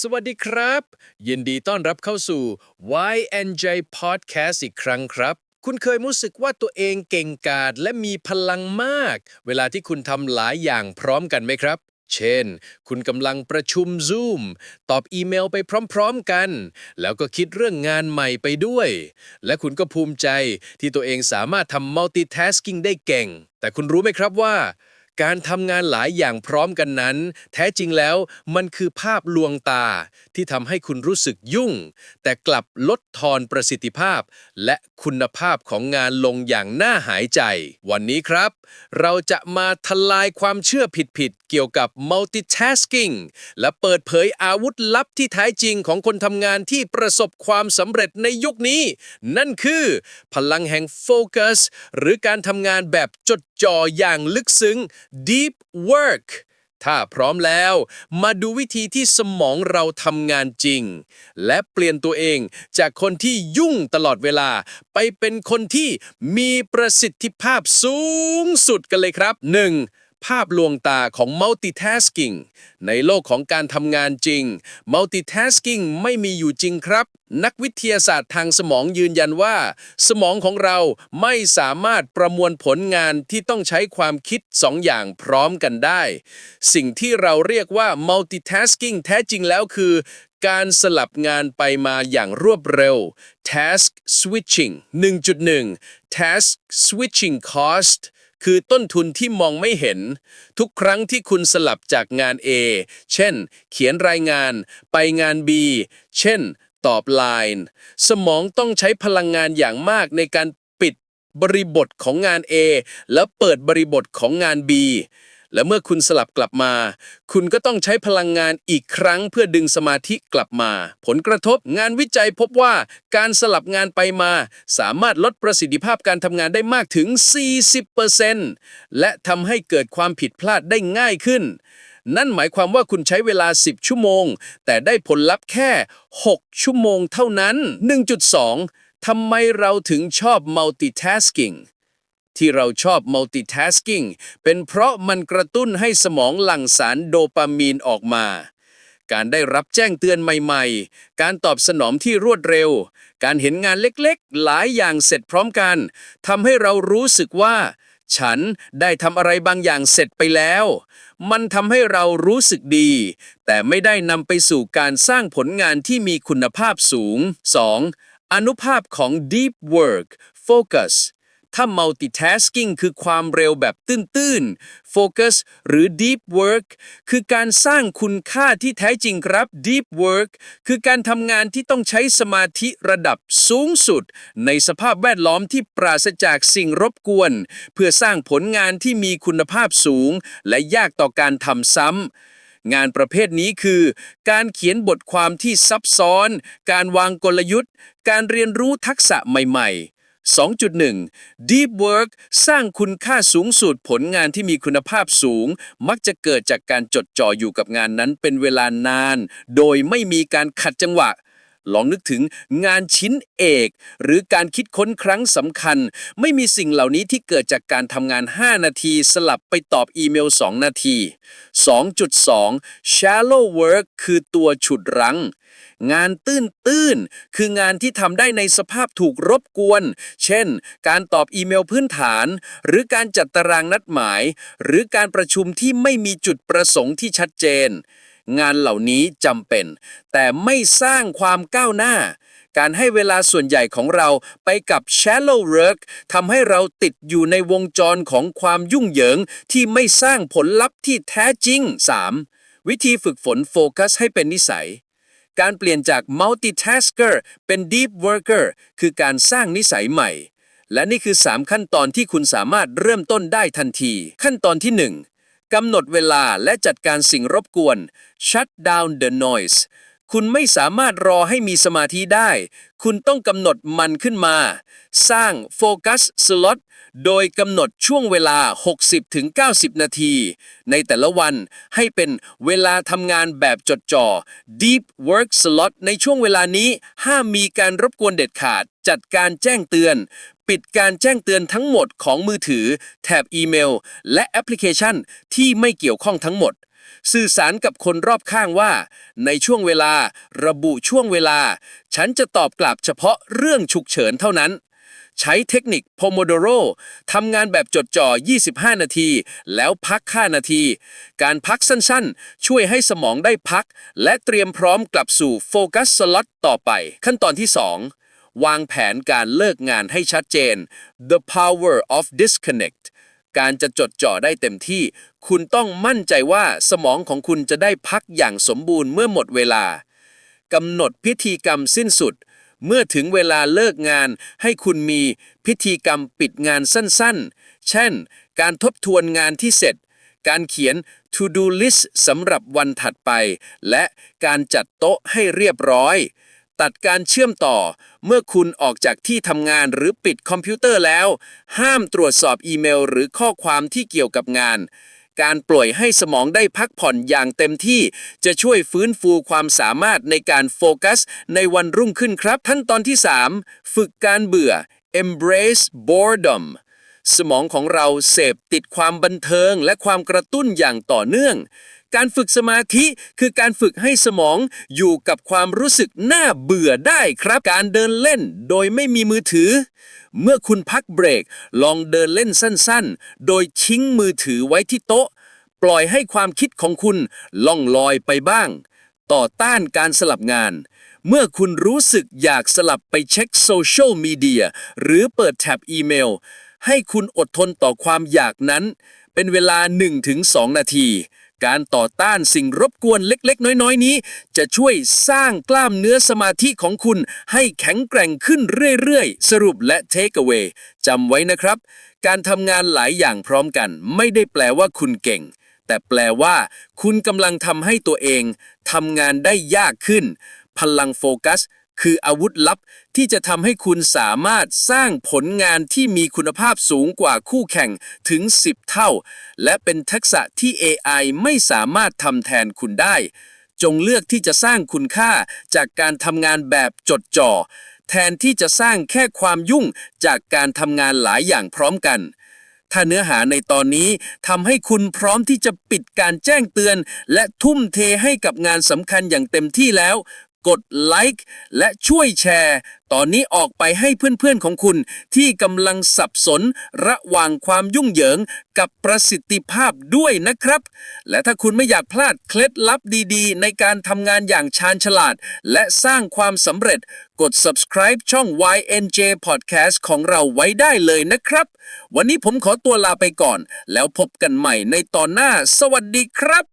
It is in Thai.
สวัสดีครับ ยินดีต้อนรับเข้าสู่ YNJ Podcast อีกครั้งครับ คุณเคยรู้สึกว่าตัวเองเก่งกาจและมีพลังมาก เวลาที่คุณทำหลายอย่างพร้อมกันไหมครับ เช่น คุณกำลังประชุม Zoom ตอบอีเมลไปพร้อมๆกัน แล้วก็คิดเรื่องงานใหม่ไปด้วย และคุณก็ภูมิใจที่ตัวเองสามารถทำ multitasking ได้เก่ง แต่คุณรู้ไหมครับว่า การทำงานหลายอย่างพร้อมกันนั้น แท้จริงแล้วมันคือภาพลวงตาที่ทำให้คุณรู้สึกยุ่ง แต่กลับลดทอนประสิทธิภาพ และคุณภาพของงานลงอย่างน่าหายใจ วันนี้ครับ เราจะมาทลายความเชื่อผิดๆ เกี่ยวกับ multitasking และเปิดเผยอาวุธลับที่แท้จริงของคนทำงานที่ประสบความสำเร็จในยุคนี้ นั่นคือ พลังแห่งโฟกัสหรือการทำงานแบบจดจ่ออย่างลึกซึ้ง deep work ถ้าพร้อมแล้ว มาดูวิธีที่สมองเราทำงานจริง และเปลี่ยนตัวเองจากคนที่ยุ่งตลอดเวลา ไปเป็นคนที่มีประสิทธิภาพสูงสุดกันเลยครับ 1. ภาพลวงตาของ multitasking ในโลกของการทำงานจริง multitasking ไม่มีอยู่จริงครับ นักวิทยาศาสตร์ทางสมองยืนยันว่า สมองของเราไม่สามารถประมวลผลงานที่ต้องใช้ความคิดสองอย่างพร้อมกันได้ สิ่งที่เราเรียกว่า multitasking แท้จริงแล้วคือการสลับงานไปมาอย่างรวดเร็ว task switching 1.1 task switching cost คือต้นทุนที่มองไม่เห็น ทุกครั้งที่คุณสลับจากงาน A เช่น เขียนรายงาน ไปงาน B เช่น ตอบไลน์สมองต้องใช้พลังงานอย่างมากในการปิดบริบทของงาน A แล้วเปิดบริบทของงาน B และเมื่อคุณสลับกลับมา คุณก็ต้องใช้พลังงานอีกครั้งเพื่อดึงสมาธิกลับมา ผลกระทบงานวิจัยพบว่าการสลับงานไปมา สามารถลดประสิทธิภาพการทำงานได้มากถึง 40%และทำให้เกิดความผิดพลาดได้ง่ายขึ้น นั่นหมายความว่าคุณใช้เวลา 10 ชั่วโมง แต่ได้ผลลัพธ์แค่ 6 ชั่วโมงเท่านั้น 1.2ทำไมเราถึงชอบ multitasking ที่เราชอบ multitasking เป็นเพราะมันกระตุ้นให้สมองหลั่งสารโดปามีนออกมา การได้รับแจ้งเตือนใหม่ๆ การตอบสนองที่รวดเร็ว การเห็นงานเล็กๆ หลายอย่างเสร็จพร้อมกันทำให้เรารู้สึกว่า ฉันได้ทำอะไรบางอย่างเสร็จไปแล้ว มันทำให้เรารู้สึกดี แต่ไม่ได้นำไปสู่การสร้างผลงานที่มีคุณภาพสูง 2. อนุภาพของ deep work focus ถ้า multitasking คือความเร็วแบบตื้นๆ focus หรือ deep work คือการสร้างคุณค่าที่แท้จริงครับ deep work คือการทำงานที่ต้องใช้สมาธิระดับสูงสุด ในสภาพแวดล้อมที่ปราศจากสิ่งรบกวน เพื่อสร้างผลงานที่มีคุณภาพสูง และยากต่อการทำซ้ำงานประเภทนี้คือ การเขียนบทความที่ซับซ้อน การวางกลยุทธ์ การเรียนรู้ทักษะใหม่ๆ 2.1 Deep Work สร้างคุณค่าสูงสุดผลงานที่มีคุณภาพสูง มักจะเกิดจากการจดจ่ออยู่กับงานนั้นเป็นเวลานาน โดยไม่มีการขัดจังหวะ ลองนึกถึงงานชิ้นเอก หรือการคิดค้นครั้งสำคัญ ไม่มีสิ่งเหล่านี้ที่เกิดจากการทำงาน 5 นาทีสลับไปตอบอีเมล 2 นาที 2.2 shallow work คือตัวฉุดรั้ง งานตื้นๆคืองานที่ทำได้ในสภาพถูกรบกวน เช่น การตอบอีเมลพื้นฐาน หรือการจัดตารางนัดหมาย หรือการประชุมที่ไม่มีจุดประสงค์ที่ชัดเจน งานเหล่านี้จำเป็น แต่ไม่สร้างความก้าวหน้า การให้เวลาส่วนใหญ่ของเราไปกับ shallow work ทำให้เราติดอยู่ในวงจรของความยุ่งเหยิงที่ไม่สร้างผลลัพธ์ที่แท้จริง 3. วิธีฝึกฝนโฟกัสให้เป็นนิสัยการเปลี่ยนจาก multitasker เป็น deep worker คือการสร้างนิสัยใหม่ และนี่คือ 3 ขั้นตอนที่คุณสามารถเริ่มต้นได้ทันที ขั้นตอนที่1 กำหนดเวลาและจัดการสิ่งรบกวน shut down the noise คุณไม่สามารถรอให้มีสมาธิได้ คุณต้องกำหนดมันขึ้นมา สร้างโฟกัสสล็อตโดยกำหนดช่วงเวลา 60-90 นาที ในแต่ละวันให้เป็นเวลาทำงานแบบจดจ่อ Deep Work Slot ในช่วงเวลานี้ห้ามมีการรบกวนเด็ดขาด จัดการแจ้งเตือน ปิดการแจ้งเตือนทั้งหมดของมือถือ แถบอีเมล และแอปพลิเคชันที่ไม่เกี่ยวข้องทั้งหมด สื่อสารกับคนรอบข้างว่า ในช่วงเวลา ระบุช่วงเวลา ฉันจะตอบกลับเฉพาะเรื่องฉุกเฉินเท่านั้นใช้เทคนิค Pomodoro ทำงานแบบจดจ่อ 25 นาที แล้วพัก 5 นาที การพักสั้นๆ ช่วยให้สมองได้พัก และเตรียมพร้อมกลับสู่โฟกัสสล็อตต่อไป ขั้นตอนที่ 2 วางแผนการเลิกงานให้ชัดเจน The power of disconnect การจะจดจ่อได้เต็มที่ คุณต้องมั่นใจว่าสมองของคุณจะได้พักอย่างสมบูรณ์เมื่อหมดเวลากำหนดพิธีกรรมสิ้นสุด เมื่อถึงเวลาเลิกงาน ให้คุณมีพิธีกรรมปิดงานสั้นๆ เช่น การทบทวนงานที่เสร็จ การเขียน to do list สำหรับวันถัดไป และการจัดโต๊ะให้เรียบร้อย ตัดการเชื่อมต่อ เมื่อคุณออกจากที่ทำงานหรือปิดคอมพิวเตอร์แล้ว ห้ามตรวจสอบอีเมลหรือข้อความที่เกี่ยวกับงาน การปล่อยให้สมองได้พักผ่อนอย่างเต็มที่ จะช่วยฟื้นฟูความสามารถในการโฟกัส ในวันรุ่งขึ้นครับขั้นตอนที่ 3 ฝึกการเบื่อ embrace boredom สมองของเราเสพติดความบันเทิงและความกระตุ้นอย่างต่อเนื่อง การฝึกสมาธิคือการฝึกให้สมองอยู่กับความรู้สึกน่าเบื่อได้ครับ การเดินเล่นโดยไม่มีมือถือ เมื่อคุณพักเบรก ลองเดินเล่นสั้นๆ โดยทิ้งมือถือไว้ที่โต๊ะ ปล่อยให้ความคิดของคุณล่องลอยไปบ้าง ต่อต้านการสลับงาน เมื่อคุณรู้สึกอยากสลับไปเช็คโซเชียลมีเดียหรือเปิดแท็บอีเมล ให้คุณอดทนต่อความอยากนั้น เป็นเวลา 1-2 นาที การต่อต้านสิ่งรบกวนเล็กๆ น้อยๆ นี้ จะช่วยสร้างกล้ามเนื้อสมาธิของคุณให้แข็งแกร่งขึ้นเรื่อยๆ สรุปและ take away จำไว้นะครับ การทำงานหลายอย่างพร้อมกัน ไม่ได้แปลว่าคุณเก่ง แต่แปลว่า คุณกำลังทำให้ตัวเองทำงานได้ยากขึ้น พลังโฟกัส คืออาวุธลับที่จะทำให้คุณสามารถสร้างผลงานที่มีคุณภาพสูงกว่าคู่แข่งถึง 10 เท่า และเป็นทักษะที่ AI ไม่สามารถทำแทนคุณได้ จงเลือกที่จะสร้างคุณค่าจากการทำงานแบบจดจ่อ แทนที่จะสร้างแค่ความยุ่งจากการทำงานหลายอย่างพร้อมกันถ้าเนื้อหาในตอนนี้ทำให้คุณพร้อมที่จะปิดการแจ้งเตือน และทุ่มเทให้กับงานสำคัญอย่างเต็มที่แล้ว กดไลค์และช่วยแชร์ ตอนนี้ออกไปให้เพื่อนๆของคุณ ที่กำลังสับสนระหว่างความยุ่งเหยิงกับประสิทธิภาพด้วยนะครับ และถ้าคุณไม่อยากพลาดเคล็ดลับดีๆ ในการทำงานอย่างชาญฉลาด และสร้างความสำเร็จ กด subscribe ช่อง YNJ Podcast ของเราไว้ได้เลยนะครับ วันนี้ผมขอตัวลาไปก่อน แล้วพบกันใหม่ในตอนหน้า สวัสดีครับ